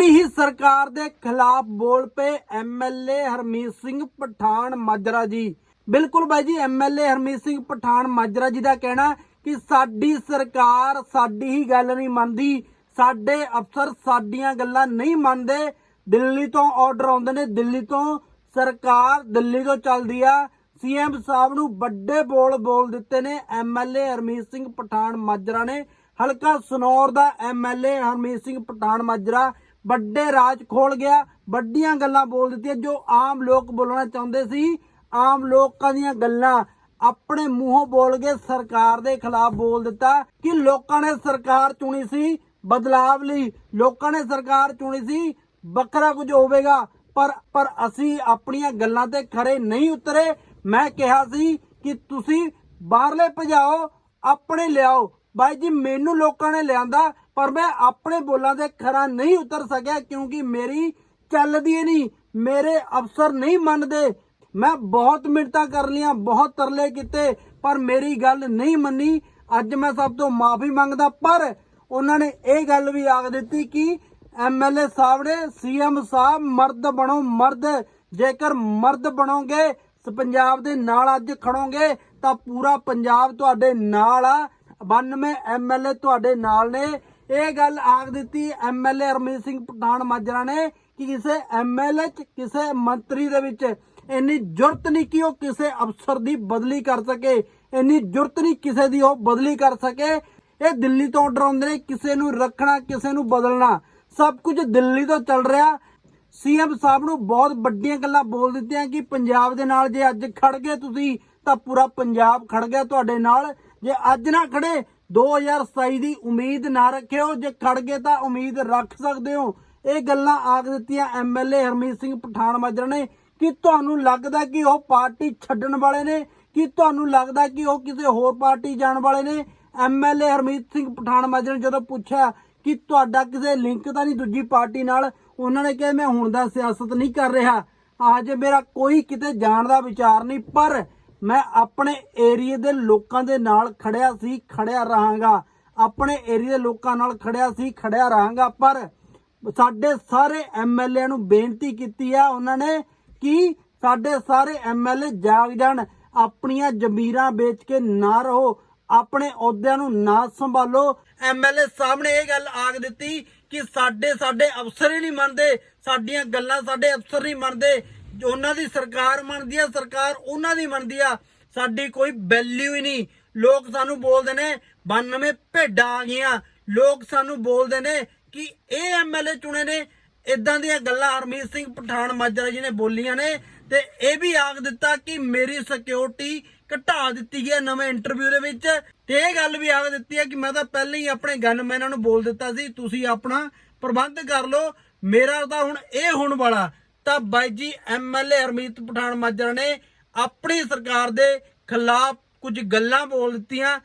ਆਪਣੀ ਹੀ ਸਰਕਾਰ ਦੇ ਖਿਲਾਫ ਬੋਲ ਪਏ ਐਮਐਲਏ ਹਰਮੀਤ ਸਿੰਘ ਪਠਾਨ ਮਾਜਰਾ ਜੀ। ਬਿਲਕੁਲ ਬਾਈ ਜੀ ਐਮਐਲਏ ਹਰਮੀਤ ਸਿੰਘ ਪਠਾਨ ਮਾਜਰਾ ਜੀ ਦਾ ਕਹਿਣਾ ਕਿ ਸਾਡੀ ਸਰਕਾਰ ਸਾਡੀ ਹੀ ਗੱਲ ਨਹੀਂ ਮੰਨਦੀ, ਸਾਡੇ ਅਫਸਰ ਸਾਡੀਆਂ ਗੱਲਾਂ ਨਹੀਂ ਮੰਨਦੇ। ਦਿੱਲੀ ਤੋਂ ਆਰਡਰ ਆਉਂਦੇ ਨੇ, ਦਿੱਲੀ ਤੋਂ ਸਰਕਾਰ ਦਿੱਲੀ ਤੋਂ ਚੱਲਦੀ ਆ। ਸੀਐਮ ਸਾਹਿਬ ਨੂੰ ਵੱਡੇ ਬੋਲ ਬੋਲ ਦਿੱਤੇ ਨੇ ਐਮਐਲਏ ਹਰਮੀਤ ਸਿੰਘ ਪਠਾਨ ਮਾਜਰਾ ਨੇ। ਹਲਕਾ ਸਨੌਰ ਦਾ ਐਮਐਲਏ ਹਰਮੀਤ ਸਿੰਘ ਪਠਾਨ ਮਾਜਰਾ ਵੱਡੇ ਰਾਜ ਖੋਲ ਗਿਆ, ਵੱਡੀਆਂ ਗੱਲਾਂ ਬੋਲ ਦਿੱਤੀਆਂ, ਜੋ ਆਮ ਲੋਕ ਬੋਲਣਾ ਚਾਹੁੰਦੇ ਸੀ, ਆਮ ਲੋਕਾਂ ਦੀਆਂ ਗੱਲਾਂ ਆਪਣੇ ਮੂੰਹੋਂ ਬੋਲ ਕੇ ਸਰਕਾਰ ਦੇ ਖਿਲਾਫ ਬੋਲ ਦਿੱਤਾ ਕਿ ਲੋਕਾਂ ਨੇ ਸਰਕਾਰ ਚੁਣੀ ਸੀ ਬਦਲਾਵ ਲਈ, ਲੋਕਾਂ ਨੇ ਸਰਕਾਰ ਚੁਣੀ ਸੀ, ਵੱਖਰਾ ਕੁਝ ਹੋਵੇਗਾ, ਪਰ ਪਰ ਅਸੀਂ ਆਪਣੀਆਂ ਗੱਲਾਂ ਤੇ ਖਰੇ ਨਹੀਂ ਉਤਰੇ। ਮੈਂ ਕਿਹਾ ਸੀ ਕਿ ਤੁਸੀਂ ਬਾਹਰਲੇ ਭਜਾਓ, ਆਪਣੇ ਲਿਆਓ। ਬਾਈ ਜੀ, ਮੈਨੂੰ ਲੋਕਾਂ ਨੇ ਲਿਆਂਦਾ ਪਰ ਮੈਂ ਆਪਣੇ ਬੋਲਾਂ ਤੇ ਖਰਾ ਨਹੀਂ ਉਤਰ ਸਕਿਆ ਕਿਉਂਕਿ ਮੇਰੀ ਚੱਲਦੀ ਨਹੀਂ, ਮੇਰੇ ਅਫਸਰ ਨਹੀਂ ਮੰਨਦੇ। ਮੈਂ ਬਹੁਤ ਮਿੰਟਾਂ ਕਰ ਲੀਆਂ ਬਹੁਤ ਤਰਲੇ ਕੀਤੇ, ਪਰ ਮੇਰੀ ਗੱਲ ਨਹੀਂ ਮੰਨੀ। ਅੱਜ ਮੈਂ ਸਭ ਤੋਂ ਮਾਫੀ ਮੰਗਦਾ, ਪਰ ਉਹਨਾਂ ਨੇ ਇਹ ਗੱਲ ਵੀ ਆਖ ਦਿੱਤੀ ਕਿ ਐਮਐਲਏ ਸਾਹਿਬ ਨੇ ਸੀਐਮ ਸਾਹਿਬ ਮਰਦ ਬਣੋ ਮਰਦ, ਜੇਕਰ ਮਰਦ ਬਣੋਗੇ, ਪੰਜਾਬ ਦੇ ਨਾਲ ਅੱਜ ਖੜੋਗੇ, ਤਾਂ ਪੂਰਾ ਪੰਜਾਬ ਤੁਹਾਡੇ ਨਾਲ ਆ। 92 ਐਮਐਲਏ ਤੁਹਾਡੇ ਨਾਲ ਨੇ। ਇਹ ਗੱਲ ਆਖ ਦਿੱਤੀ ਐਮਐਲਏ ਹਰਮੀਤ ਸਿੰਘ ਪਠਾਨ ਮਾਜਰਾ ਨੇ ਕਿ ਕਿਸੇ ਐਮਐਲਏ ਚ, ਕਿਸੇ ਮੰਤਰੀ ਦੇ ਵਿੱਚ ਇੰਨੀ ਜੁਰਤ ਨਹੀਂ ਕਿ ਉਹ ਕਿਸੇ ਅਫਸਰ ਦੀ ਬਦਲੀ ਕਰ ਸਕੇ, ਇੰਨੀ ਜੁਰਤ ਨਹੀਂ ਕਿਸੇ ਦੀ ਉਹ ਬਦਲੀ ਕਰ ਸਕੇ। ਇਹ ਦਿੱਲੀ ਤੋਂ ਡਰਾਉਂਦੇ ਨੇ ਕਿਸੇ ਨੂੰ ਰੱਖਣਾ, ਕਿਸੇ ਨੂੰ ਬਦਲਣਾ। ਸਭ ਕੁਝ ਦਿੱਲੀ ਤੋਂ ਚੱਲ ਰਿਹਾ। ਸੀਐਮ ਸਾਹਿਬ ਨੂੰ ਬਹੁਤ ਵੱਡੀਆਂ ਗੱਲਾਂ ਬੋਲ ਦਿੱਤੀਆਂ ਕਿ ਪੰਜਾਬ ਦੇ ਨਾਲ ਜੇ ਅੱਜ ਖੜ ਗਏ ਤੁਸੀਂ ਤਾਂ ਪੂਰਾ ਪੰਜਾਬ ਖੜ ਗਿਆ ਤੁਹਾਡੇ ਨਾਲ। ਜੇ ਅੱਜ ਨਾ ਖੜੇ 2027 ਦੀ ਉਮੀਦ ਨਾ ਰੱਖਿਓ। ਜੇ ਖੜ ਗਏ ਤਾਂ ਉਮੀਦ ਰੱਖ ਸਕਦੇ ਹੋ। ਇਹ ਗੱਲਾਂ ਆਖ ਦਿੱਤੀਆਂ ਐਮਐਲਏ ਹਰਮੀਤ ਸਿੰਘ ਪਠਾਨ ਮਾਜਰਾ ਨੇ। ਕਿ ਤੁਹਾਨੂੰ ਲੱਗਦਾ ਕਿ ਉਹ ਪਾਰਟੀ ਛੱਡਣ ਵਾਲੇ ਨੇ? ਕਿ ਤੁਹਾਨੂੰ ਲੱਗਦਾ ਕਿ ਉਹ ਕਿਸੇ ਹੋਰ ਪਾਰਟੀ ਜਾਣ ਵਾਲੇ ਨੇ? ਐਮਐਲਏ ਹਰਮੀਤ ਸਿੰਘ ਪਠਾਨ ਮਾਜਰਾ ਨੇ ਜਦੋਂ ਪੁੱਛਿਆ ਕਿ ਤੁਹਾਡਾ ਕਿਸੇ ਲਿੰਕ ਤਾਂ ਨਹੀਂ ਦੂਜੀ ਪਾਰਟੀ ਨਾਲ, ਉਹਨਾਂ ਨੇ ਕਿਹਾ, ਮੈਂ ਹੁਣ ਦਾ ਸਿਆਸਤ ਨਹੀਂ ਕਰ ਰਿਹਾ। ਅੱਜ ਮੇਰਾ ਕੋਈ ਕਿਤੇ ਜਾਣ ਦਾ ਵਿਚਾਰ ਨਹੀਂ, ਪਰ ਮੈਂ ਆਪਣੇ ਏਰੀਏ ਦੇ ਲੋਕਾਂ ਦੇ ਨਾਲ ਖੜਿਆ ਸੀ, ਖੜਿਆ ਰਹਾਂਗਾ। ਆਪਣੇ ਏਰੀਏ ਦੇ ਲੋਕਾਂ ਨਾਲ ਖੜਿਆ ਸੀ, ਖੜਿਆ ਰਹਾਂਗਾ, ਪਰ ਸਾਡੇ ਸਾਰੇ ਐਮਐਲਏ ਨੂੰ ਬੇਨਤੀ ਕੀਤੀ ਆ ਉਹਨਾਂ ਨੇ ਕਿ ਸਾਡੇ ਸਾਰੇ ਐਮਐਲਏ ਜਾਗ ਜਾਣ, ਆਪਣੀਆਂ ਜ਼ਮੀਰਾਂ ਵੇਚ ਕੇ ਨਾ ਰਹੋ, ਆਪਣੇ ਅਹੁਦਿਆਂ ਨੂੰ ਨਾ ਸੰਭਾਲੋ। ਐਮਐਲਏ ਸਾਹਮਣੇ ਇਹ ਗੱਲ ਆਖ ਦਿੱਤੀ ਕਿ ਸਾਡੇ ਸਾਡੇ ਅਫਸਰ ਹੀ ਨਹੀਂ ਮੰਨਦੇ, ਸਾਡੀਆਂ ਗੱਲਾਂ ਸਾਡੇ ਅਫਸਰ ਨਹੀਂ ਮੰਨਦੇ। ਉਹਨਾਂ ਦੀ ਸਰਕਾਰ ਮੰਨਦੀ ਆ, ਸਰਕਾਰ ਉਹਨਾਂ ਦੀ ਮੰਨਦੀ ਆ। ਸਾਡੀ ਕੋਈ ਵੈਲਿਊ ਹੀ ਨਹੀਂ। ਲੋਕ ਸਾਨੂੰ ਬੋਲਦੇ ਨੇ 92 ਭੇਡਾਂ ਆ ਗਈਆਂ। ਲੋਕ ਸਾਨੂੰ ਬੋਲਦੇ ਨੇ ਕਿ ਇਹ ਐਮਐਲਏ ਚੁਣੇ ਨੇ। ਇਦਾਂ ਦੀਆਂ ਗੱਲਾਂ ਹਰਮੀਤ ਸਿੰਘ ਪਠਾਨ ਮਾਜਰਾ ਜੀ ਨੇ ਬੋਲੀਆਂ ਨੇ ਤੇ ਇਹ ਵੀ ਆਖ ਦਿੱਤਾ ਕਿ ਮੇਰੀ ਸਿਕਿਉਰਿਟੀ ਘਟਾ ਦਿੱਤੀ ਹੈ ਨਵੇਂ ਇੰਟਰਵਿਊ ਦੇ ਵਿੱਚ। ਤੇ ਇਹ ਗੱਲ ਵੀ ਆਖ ਦਿੱਤੀ ਹੈ ਕਿ ਮੈਂ ਤਾਂ ਪਹਿਲਾਂ ਹੀ ਆਪਣੇ ਗਨਮੈਨਾਂ ਨੂੰ ਬੋਲ ਦਿੱਤਾ ਸੀ, ਤੁਸੀਂ ਆਪਣਾ ਪ੍ਰਬੰਧ ਕਰ ਲਓ। ਮੇਰਾ ਤਾਂ ਹੁਣ ਇਹ ਹੋਣ ਵਾਲਾ। ਤਾਂ ਬਾਈ ਜੀ ਐਮਐਲਏ ਹਰਮੀਤ ਪਠਾਨ ਮਾਜਰਾ ਨੇ ਆਪਣੀ ਸਰਕਾਰ ਦੇ ਖਿਲਾਫ ਕੁਝ ਗੱਲਾਂ ਬੋਲ ਦਿੱਤੀਆਂ।